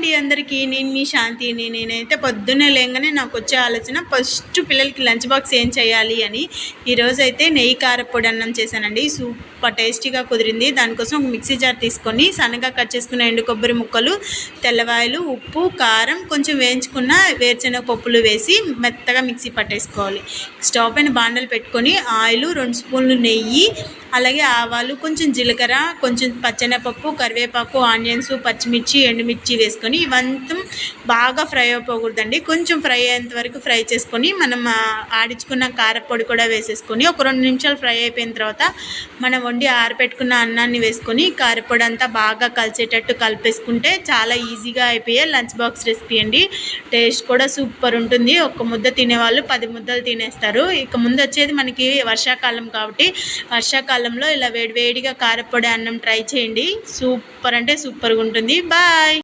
అండి అందరికీ. నేను మీ శాంతిని నేనైతే పొద్దున్నే లేగానే నాకు వచ్చే ఆలోచన ఫస్ట్ పిల్లలకి లంచ్ బాక్స్ ఏం చేయాలి అని. ఈరోజు అయితే నెయ్యి కారపొడి అన్నం చేశానండి. సూపర్ టేస్టీగా కుదిరింది. దానికోసం ఒక మిక్సీ జార్ తీసుకొని సన్నగా కట్ చేసుకున్న ఎండు కొబ్బరి ముక్కలు తెల్లవాయలు ఉప్పు కారం కొంచెం వేయించుకున్న వేరుశెనగ పప్పులు వేసి మెత్తగా మిక్సీ పట్టేసుకోవాలి. స్టవ్ పైన బాండలు పెట్టుకొని ఆయిల్ రెండు స్పూన్లు నెయ్యి అలాగే ఆవాలు కొంచెం జీలకర్ర కొంచెం పచ్చెనపప్పు కరివేపాకు ఆనియన్స్ పచ్చిమిర్చి ఎండుమిర్చి వేసుకొని ఇవంతా బాగా ఫ్రై అయిపోకూడదండి. కొంచెం ఫ్రై అయ్యేంత వరకు ఫ్రై చేసుకొని మనం ఆడించుకున్న కారపొడి కూడా వేసేసుకొని ఒక రెండు నిమిషాలు ఫ్రై అయిపోయిన తర్వాత మనం వండి ఆరబెట్టుకున్న అన్నాన్ని వేసుకొని కారపొడి అంతా బాగా కలిసేటట్టు కలిపేసుకుంటే చాలా ఈజీగా అయిపోయే లంచ్ బాక్స్ రెసిపీ అండి. టేస్ట్ కూడా సూపర్ ఉంటుంది. ఒక ముద్ద తినేవాళ్ళు పది ముద్దలు తినేస్తారు. ఇక ముందు వచ్చేది మనకి వర్షాకాలం కాబట్టి వర్షాకాలంలో ఇలా వేడివేడిగా కారపొడి అన్నం ట్రై చేయండి. సూపర్ అంటే సూపర్గా ఉంటుంది. బాయ్!